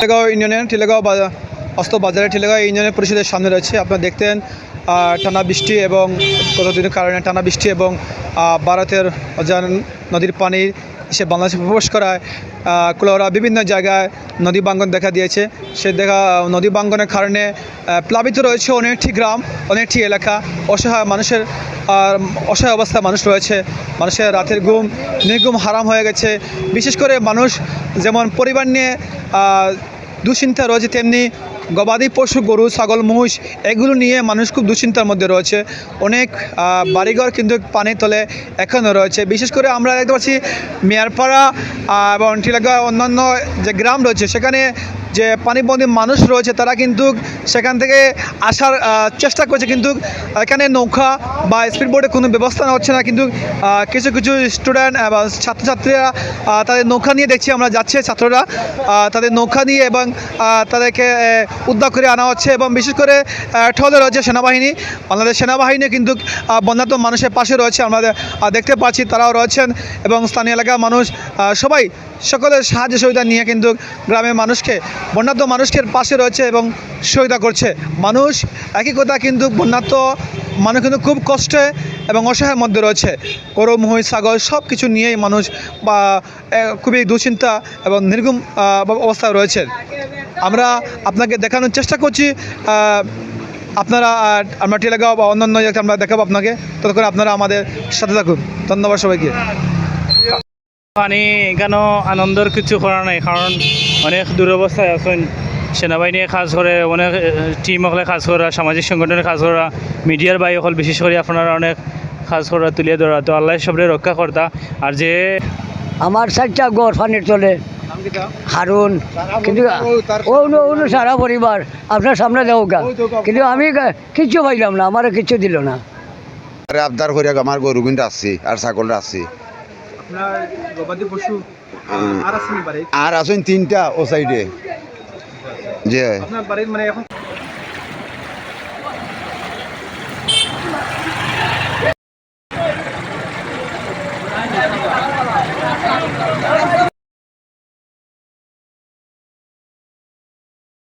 টিলেগাঁও ইউনিয়নের বাজার অস্ত বাজারে টিলেগাঁও ইউনিয়নের পরিষদের সামনে রয়েছে। আপনারা দেখতেন টানা বৃষ্টি এবং গতদিনের কারণে টানা বৃষ্টি এবং ভারতের অজান নদীর পানি সে বাংলাদেশে প্রবেশ করায় আহ, বিভিন্ন জায়গায় নদী বাঙ্গন দেখা দিয়েছে। সে দেখা নদী বাঙ্গনের কারণে প্লাবিত রয়েছে অনেকটি গ্রাম অনেকটি এলাকা। অসহায় মানুষের আর অসহায় অবস্থায় মানুষ রয়েছে। মানুষের রাতের ঘুম নির্ঘুম হারাম হয়ে গেছে। বিশেষ করে মানুষ যেমন পরিবার নিয়ে দুশ্চিন্তা রয়েছে তেমনি গবাদি পশু, গরু, ছাগল, মহিষ, এগুলো নিয়ে মানুষ খুব দুশ্চিন্তার মধ্যে রয়েছে। অনেক বাড়িঘর কিন্তু পানি তলে এখনও রয়েছে। বিশেষ করে আমরা দেখতে পাচ্ছি মেয়ারপাড়া এবং টিলাগা অন্যান্য যে গ্রাম রয়েছে, সেখানে যে পানিবন্দী মানুষ রয়েছে, তারা কিন্তু সেখান থেকে আসার চেষ্টা করছে। কিন্তু এখানে নৌকা বা স্পিড বোর্ডে কোনো ব্যবস্থা হচ্ছে না। কিন্তু কিছু কিছু স্টুডেন্ট বা ছাত্রছাত্রীরা তাদের নৌকা নিয়ে দেখছি আমরা যাচ্ছে ছাত্ররা। তাদের নৌকা নিয়ে এবং তাদেরকে উদ্ধার করে আনা হচ্ছে এবং বিশেষ করে ঠলে রয়েছে সেনাবাহিনী। বাংলাদেশ সেনাবাহিনী কিন্তু বন্যার্ত মানুষের পাশে রয়েছে, আমরা দেখতে পাচ্ছি। তারাও রয়েছেন এবং স্থানীয় এলাকার মানুষ সবাই সকলের সাহায্য সুবিধা নিয়ে কিন্তু গ্রামের মানুষকে বন্যার্ত মানুষকে পাশে রয়েছে এবং সহযোগিতা করছে। মানুষ একই কথা কিন্তু বন্যার্ত মানুষ কিন্তু খুব কষ্টে এবং অসহায়ের মধ্যে রয়েছে। গরু, মহিষ, ছাগল সব কিছু নিয়েই মানুষ বা খুবই দুশ্চিন্তা এবং নির্গুম অবস্থায় রয়েছে। আমরা আপনাকে দেখানোর চেষ্টা করছি। আপনারা আমরা টেলাগাঁও বা অন্যান্য আমরা দেখাবো আপনাকে। ততক্ষণ আপনারা আমাদের সাথে থাকুন। ধন্যবাদ সবাইকে। পানি কেন আনন্দের কিছু করা নাই কারণ অনেক দুরবস্থায় আছেন। সেনাবাহিনী কাজ করে অনেক টিম হলে কাজ করা সামাজিক সংগঠনের কাজ করা মিডিয়ার বাই হল বিশেষ করে আপনারা অনেক কাজ করা তুলে ধরা তো আল্লাহ সবরে রক্ষা করতা আর যে আমার চারটা গড় পানির চলে। হারুন কিন্তু ও অন্য সারা পরিবার আপনার সামনে দেও গা। কিন্তু আমি কিচ্ছু পাইলাম না আমার কিচ্ছু দিল না। আরে আবদার করিয়া আমার গরু কিন্তু আসছি আর ছাগল আসছি হ্যাঁ। আর আছেন তিনটা ও সাইডে। যে। আপনার বাড়ির মানে এখন